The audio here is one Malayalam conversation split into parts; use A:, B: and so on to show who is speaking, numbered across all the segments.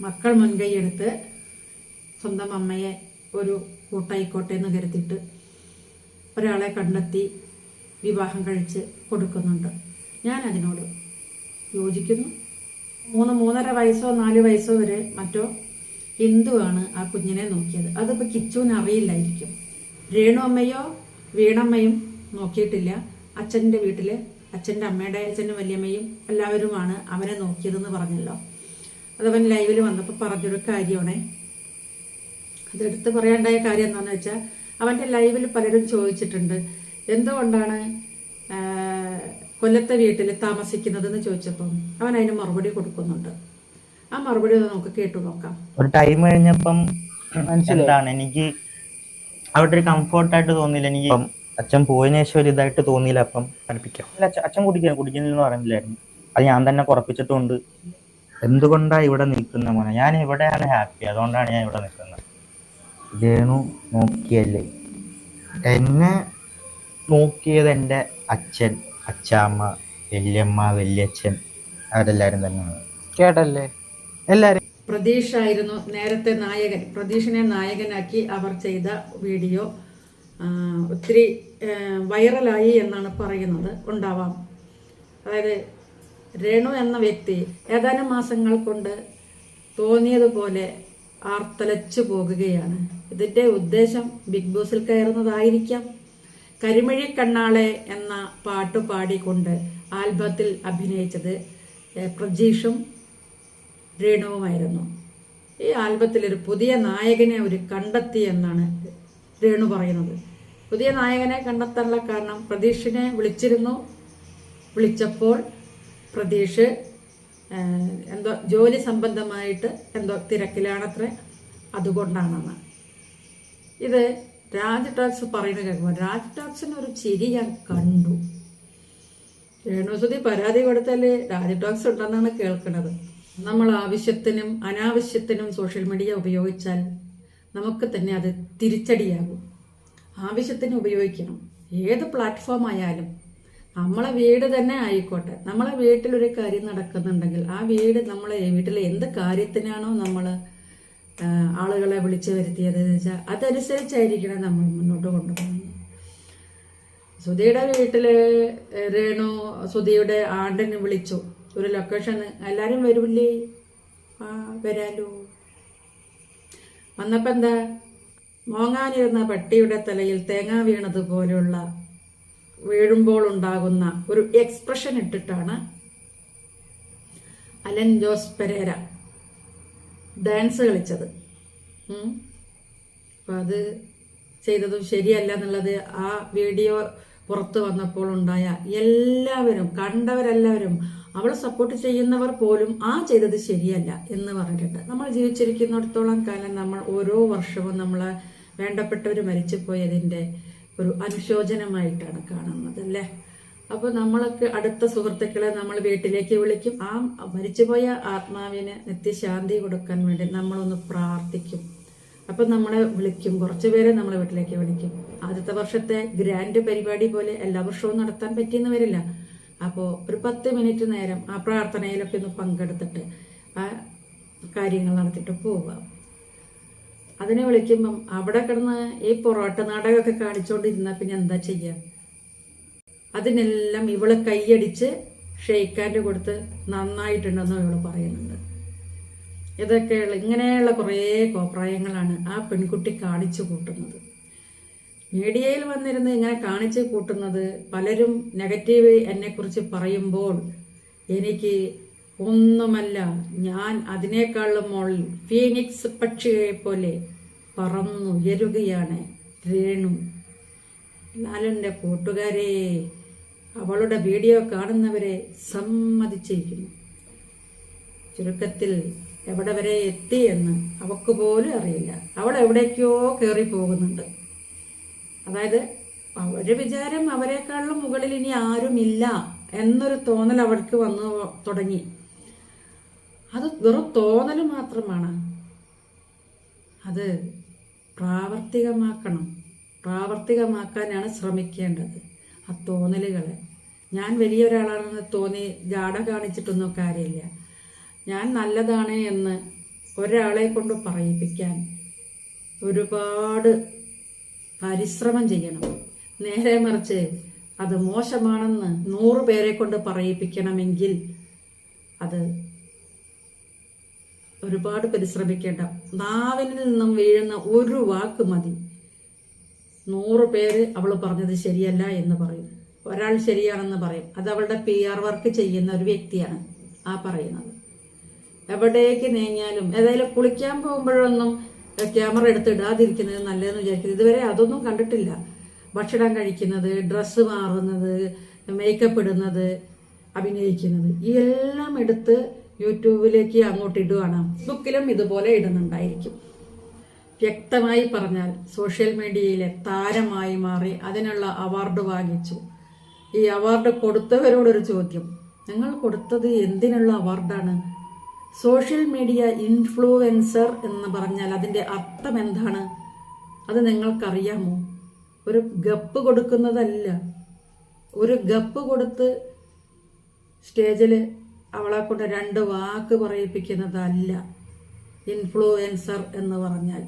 A: മക്കൾ മുൻകൈയെടുത്ത് സ്വന്തം അമ്മയെ ഒരു കൂട്ടായിക്കോട്ടെ എന്ന് കരുതിയിട്ട് ഒരാളെ കണ്ടെത്തി വിവാഹം കഴിച്ച് കൊടുക്കുന്നുണ്ട്. ഞാൻ അതിനോട് യോജിക്കുന്നു. മൂന്ന് മൂന്നര വയസ്സോ നാല് വയസ്സോ വരെ മറ്റോ എന്തുവാണ് ആ കുഞ്ഞിനെ നോക്കിയത്? അതിപ്പോൾ കിച്ചുവിന് അറിയില്ലായിരിക്കും. രേണു അമ്മയോ വീണമ്മയും നോക്കിയിട്ടില്ല. അച്ഛന്റെ വീട്ടിൽ അച്ഛന്റെ അമ്മയുടെ അച്ഛന്റെ വല്യമ്മയും എല്ലാവരുമാണ് അവനെ നോക്കിയതെന്ന് പറഞ്ഞല്ലോ. അതവൻ ലൈവിൽ വന്നപ്പോൾ പറഞ്ഞൊരു കാര്യമാണേ. അതെടുത്ത് പറയാണ്ടായ കാര്യം എന്താണെന്ന് വെച്ചാൽ അവന്റെ ലൈവിൽ പലരും ചോദിച്ചിട്ടുണ്ട് എന്തുകൊണ്ടാണ് കൊല്ലത്തെ വീട്ടിൽ താമസിക്കുന്നതെന്ന് ചോദിച്ചപ്പം അവൻ അതിന് മറുപടി കൊടുക്കുന്നുണ്ട്. ആ മറുപടി നമുക്ക് കേട്ടു നോക്കാം.
B: ഒരു ടൈം കഴിഞ്ഞപ്പം മനസ്സിലാണ് എനിക്ക് അവിടെ ഒരു കംഫോർട്ടായിട്ട് തോന്നിയില്ല. എനിക്ക് അച്ഛൻ പോയതിനു ശേഷം ഒരു ഇതായിട്ട് തോന്നിയില്ല അപ്പം പഠിപ്പിക്കാം. അച്ഛൻ- അച്ഛൻ കുടിക്കാൻ കുടിക്കുന്നില്ലെന്ന് പറഞ്ഞില്ലായിരുന്നു. അത് ഞാൻ തന്നെ കുറപ്പിച്ചിട്ടുണ്ട്. എന്തുകൊണ്ടാ ഇവിടെ നിൽക്കുന്ന മോനെ? ഞാൻ ഇവിടെയാണ് ഹാപ്പി അതുകൊണ്ടാണ് ഞാൻ ഇവിടെ നിൽക്കുന്നത് രേണു നോക്കിയല്ലേ? എന്നെ നോക്കിയത് എന്റെ അച്ഛൻ അച്ചാമ്മ വല്യമ്മ വല്യച്ഛൻ. അവരെല്ലാവരും തന്നെയാണ്.
C: കേട്ടല്ലേ? എല്ലാരും
A: പ്രതീഷ് ആയിരുന്നു നേരത്തെ നായകൻ. പ്രതീഷിനെ നായകനാക്കി അവർ ചെയ്ത വീഡിയോ ഒത്തിരി വൈറലായി എന്നാണ് പറയുന്നത്. ഉണ്ടാവാം. അതായത് രേണു എന്ന വ്യക്തി ഏതാനും മാസങ്ങൾ കൊണ്ട് തോന്നിയതുപോലെ ആർത്തലച്ചു പോകുകയാണ്. ഇതിന്റെ ഉദ്ദേശം ബിഗ് ബോസിൽ കയറുന്നതായിരിക്കാം. കരിമഴി കണ്ണാളെ എന്ന പാട്ട് പാടിക്കൊണ്ട് ആൽബത്തിൽ അഭിനയിച്ചത് പ്രജീഷും രേണുവുമായിരുന്നു. ഈ ആൽബത്തിൽ ഒരു പുതിയ നായകനെ അവർ കണ്ടെത്തി എന്നാണ് രേണു പറയുന്നത്. പുതിയ നായകനെ കണ്ടെത്താനുള്ള കാരണം പ്രതീഷിനെ വിളിച്ചിരുന്നു. വിളിച്ചപ്പോൾ പ്രതീഷ് എന്തോ ജോലി സംബന്ധമായിട്ട് എന്തോ തിരക്കിലാണത്രേ അതുകൊണ്ടാണെന്ന്. ഇത് രാജ് ടാക്സ് പറയുന്നത് കേൾക്കുമ്പോൾ രാജ് ടാക്സിന് ഒരു ചിരി ഞാൻ കണ്ടു. രേണുസുതി പരാതി കൊടുത്താൽ രാജ് ടാക്സ് ഉണ്ടെന്നാണ് കേൾക്കുന്നത് നമ്മൾ ആവശ്യത്തിനും അനാവശ്യത്തിനും സോഷ്യൽ മീഡിയ ഉപയോഗിച്ചാൽ നമുക്ക് തന്നെ അത് തിരിച്ചടിയാകും. ആവശ്യത്തിന് ഉപയോഗിക്കണം. ഏത് പ്ലാറ്റ്ഫോം ആയാലും നമ്മളെ വീട് തന്നെ ആയിക്കോട്ടെ. നമ്മളെ വീട്ടിലൊരു കാര്യം നടക്കുന്നുണ്ടെങ്കിൽ ആ വീട് നമ്മളെ വീട്ടിലെ എന്ത് കാര്യത്തിനാണോ നമ്മൾ ആളുകളെ വിളിച്ചു വരുത്തിയത് എന്ന് വെച്ചാൽ അതനുസരിച്ചായിരിക്കണം നമ്മൾ മുന്നോട്ട് കൊണ്ടുപോകുന്നത്. സുധിയുടെ വീട്ടിൽ രേണു സുധിയുടെ ആണ്ടിന് വിളിച്ചു. ഒരു ലൊക്കേഷൻ എല്ലാവരും വരൂല്ലേ? ആ വരാലോ. വന്നപ്പോ എന്താ? മോങ്ങാനിരുന്ന പട്ടിയുടെ തലയിൽ തേങ്ങ വീണത് പോലെയുള്ള വീഴുമ്പോൾ ഉണ്ടാകുന്ന ഒരു എക്സ്പ്രഷൻ ഇട്ടിട്ടാണ് അലൻ ജോസ് പെരേര ഡാൻസ് കളിച്ചത്. അപ്പം അത് ചെയ്തതും ശരിയല്ല എന്നുള്ളത് ആ വീഡിയോ പുറത്തു വന്നപ്പോൾ ഉണ്ടായ എല്ലാവരും കണ്ടവരെല്ലാവരും അവളെ സപ്പോർട്ട് ചെയ്യുന്നവർ പോലും ആ ചെയ്തത് ശരിയല്ല എന്ന് പറഞ്ഞിട്ടുണ്ട്. നമ്മൾ ജീവിച്ചിരിക്കുന്നിടത്തോളം കാലം നമ്മൾ ഓരോ വർഷവും നമ്മളെ വേണ്ടപ്പെട്ടവർ മരിച്ചു പോയതിന്റെ ഒരു അനുശോചനമായിട്ടാണ് കാണുന്നത് അല്ലേ? അപ്പോൾ നമ്മളൊക്കെ അടുത്ത സുഹൃത്തുക്കളെ നമ്മൾ വീട്ടിലേക്ക് വിളിക്കും. ആ മരിച്ചുപോയ ആത്മാവിന് നിത്യശാന്തി കൊടുക്കാൻ വേണ്ടി നമ്മളൊന്ന് പ്രാർത്ഥിക്കും. അപ്പം നമ്മളെ വിളിക്കും. കുറച്ച് പേരെ നമ്മളെ വീട്ടിലേക്ക് വിളിക്കും. ആദ്യത്തെ വർഷത്തെ ഗ്രാൻഡ് പരിപാടി പോലെ എല്ലാ വർഷവും നടത്താൻ പറ്റിയെന്ന് വരില്ല അപ്പോൾ ഒരു പത്ത് മിനിറ്റ് നേരം ആ പ്രാർത്ഥനയിലൊക്കെ ഒന്ന് പങ്കെടുത്തിട്ട് ആ കാര്യങ്ങൾ നടത്തിയിട്ട് പോവുക അതിനെ വിളിക്കുമ്പം അവിടെ കിടന്ന് ഈ പൊറോട്ട നാടകമൊക്കെ കാണിച്ചുകൊണ്ടിരുന്നാൽ പിന്നെ എന്താ ചെയ്യുക അതിനെല്ലാം ഇവൾ കൈയടിച്ച് ഷെയ്ക്കാന്റെ കൊടുത്ത് നന്നായിട്ടുണ്ടെന്ന് ഇവൾ പറയുന്നുണ്ട്. ഇതൊക്കെയുള്ള ഇങ്ങനെയുള്ള കുറേ കോപ്രായങ്ങളാണ് ആ പെൺകുട്ടി കാണിച്ചു കൂട്ടുന്നത്. മീഡിയയിൽ വന്നിരുന്ന് ഇങ്ങനെ കാണിച്ചു കൂട്ടുന്നത് പലരും നെഗറ്റീവ് എന്നെക്കുറിച്ച് പറയുമ്പോൾ എനിക്ക് ഒന്നുമല്ല ഞാൻ അതിനേക്കാളും മുകളിൽ ഫീനിക്സ് പക്ഷിയെ പോലെ പറന്നുയരുകയാണ് രേണു. ലാലന്റെ കൂട്ടുകാരെ അവളുടെ വീഡിയോ കാണുന്നവരെ സമ്മതിച്ചിരിക്കുന്നു. ചുരുക്കത്തിൽ എവിടെ വരെ എത്തി എന്ന് അവക്ക് പോലും അറിയില്ല. അവൾ എവിടേക്കോ കയറി പോകുന്നുണ്ട്. അതായത് അവരുടെ വിചാരം അവരെക്കാളും മുകളിൽ ഇനി ആരുമില്ല എന്നൊരു തോന്നൽ അവൾക്ക് വന്നു തുടങ്ങി. അത് വെറും തോന്നൽ മാത്രമാണ്. അത് പ്രാവർത്തികമാക്കണം. പ്രാവർത്തികമാക്കാനാണ് ശ്രമിക്കേണ്ടത്. ആ തോന്നലുകളെ. ഞാൻ വലിയ ഒരാളാണെന്ന് തോന്നി ജാട കാണിച്ചിട്ടൊന്നും കാര്യമില്ല. ഞാൻ നല്ലതാണ് എന്ന് ഒരാളെ കൊണ്ട് പറയിപ്പിക്കാൻ ഒരുപാട് പരിശ്രമം ചെയ്യണം. നേരെ മറിച്ച് അത് മോശമാണെന്ന് നൂറ് പേരെ കൊണ്ട് പറയിപ്പിക്കണമെങ്കിൽ അത് ഒരുപാട് പരിശ്രമിക്കേണ്ട. നാവിൽ നിന്നും വീഴുന്ന ഒരു വാക്ക് മതി. നൂറ് പേര് അവൾ പറഞ്ഞത് ശരിയല്ല എന്ന് പറയും. ഒരാൾ ശരിയാണെന്ന് പറയും. അത് അവളുടെ പി ആർ വർക്ക് ചെയ്യുന്ന ഒരു വ്യക്തിയാണ് ആ പറയുന്നത്. എവിടേക്ക് നീങ്ങിയാലും ഏതായാലും കുളിക്കാൻ പോകുമ്പോഴൊന്നും ക്യാമറ എടുത്ത് ഇടാതിരിക്കുന്നത് നല്ലതെന്ന് വിചാരിക്കുന്നത് ഇതുവരെ അതൊന്നും കണ്ടിട്ടില്ല. ഭക്ഷണം കഴിക്കുന്നത് ഡ്രസ്സ് മാറുന്നത് മേക്കപ്പ് ഇടുന്നത് അഭിനയിക്കുന്നത് ഈ എല്ലാം എടുത്ത് യൂട്യൂബിലേക്ക് അങ്ങോട്ട് ഇടുകയാണ് ബുക്കിലും ഇതുപോലെ ഇടുന്നുണ്ടായിരിക്കും. വ്യക്തമായി പറഞ്ഞാൽ സോഷ്യൽ മീഡിയയിലെ താരമായി മാറി അതിനുള്ള അവാർഡ് വാങ്ങിച്ചു. ഈ അവാർഡ് കൊടുത്തവരോടൊരു ചോദ്യം. നിങ്ങൾ കൊടുത്തത് എന്തിനുള്ള അവാർഡാണ്? സോഷ്യൽ മീഡിയ ഇൻഫ്ലുവൻസർ എന്ന് പറഞ്ഞാൽ അതിന്റെ അർത്ഥം എന്താണ്? അത് നിങ്ങൾക്കറിയാമോ? ഒരു ഗപ്പ് കൊടുക്കുന്നതല്ല. ഒരു ഗപ്പ് കൊടുത്ത് സ്റ്റേജിൽ അവളെ കൊണ്ട് രണ്ട് വാക്ക് പറയിപ്പിക്കുന്നതല്ല ഇൻഫ്ലുവൻസർ എന്ന് പറഞ്ഞാൽ.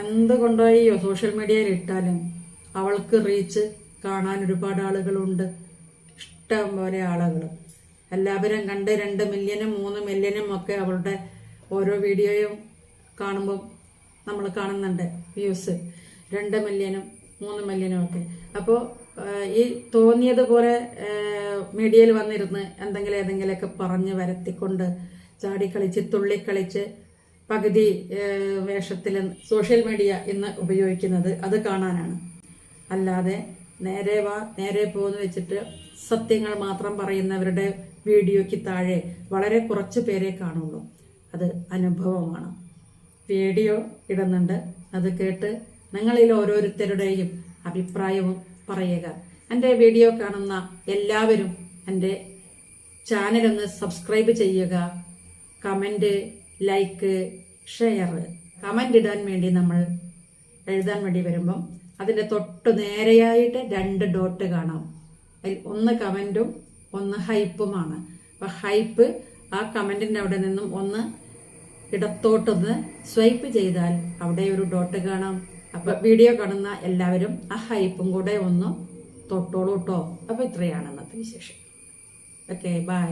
A: എന്ത് കൊണ്ടുപോയി സോഷ്യൽ മീഡിയയിൽ ഇട്ടാലും അവൾക്ക് റീച്ച് കാണാൻ ഒരുപാട് ആളുകളുണ്ട്. ഇഷ്ടം പോലെ ആളുകൾ എല്ലാവരും കണ്ട് രണ്ട് മില്യനും മൂന്ന് മില്യനും ഒക്കെ അവളുടെ ഓരോ വീഡിയോയും കാണുമ്പോൾ നമ്മൾ കാണുന്നുണ്ട് വ്യൂസ് രണ്ട് മില്യനും മൂന്ന് മില്യനും ഒക്കെ. അപ്പോൾ ഈ തോന്നിയതുപോലെ മീഡിയയിൽ വന്നിരുന്ന് എന്തെങ്കിലും ഏതെങ്കിലുമൊക്കെ പറഞ്ഞ് വരത്തിക്കൊണ്ട് ചാടിക്കളിച്ച് തുള്ളിക്കളിച്ച് പകുതി വേഷത്തിൽ സോഷ്യൽ മീഡിയ ഇന്ന് ഉപയോഗിക്കുന്നത് അത് കാണാനാണ്. അല്ലാതെ നേരെ വാ നേരെ പോന്ന് വെച്ചിട്ട് സത്യങ്ങൾ മാത്രം പറയുന്നവരുടെ വീഡിയോയ്ക്ക് താഴെ വളരെ കുറച്ച് പേരെ കാണുള്ളൂ. അത് അനുഭവമാണ്. വീഡിയോ ഇടുന്നുണ്ട്. അത് കേട്ട് നിങ്ങളിൽ ഓരോരുത്തരുടെയും അഭിപ്രായവും പറയുക. എന്റെ വീഡിയോ കാണുന്ന എല്ലാവരും എന്റെ ചാനലൊന്ന് സബ്സ്ക്രൈബ് ചെയ്യുക. കമന്റ് ലൈക്ക് ഷെയർ കമന്റ് ഇടാൻ വേണ്ടി നമ്മൾ എഴുതാൻ വേണ്ടി വരുമ്പം അതിന്റെ തൊട്ട് നേരെയായിട്ട് രണ്ട് ഡോട്ട് കാണാം. അതിൽ ഒന്ന് കമന്റും ഒന്ന് ഹൈപ്പുമാണ് അപ്പം ഹൈപ്പ് ആ കമന്റിന്റെ അവിടെ നിന്നും ഒന്ന് ഇടത്തോട്ടൊന്ന് സ്വൈപ്പ് ചെയ്താൽ അവിടെ ഒരു ഡോട്ട് കാണാം. അപ്പൊ വീഡിയോ കാണുന്ന എല്ലാവരും ആ ഹൈപ്പും കൂടെ ഒന്ന് തൊട്ടോളൂ കേട്ടോ അപ്പൊ ഇത്രയാണ് അന്നത്തെ വിശേഷം. Okay bye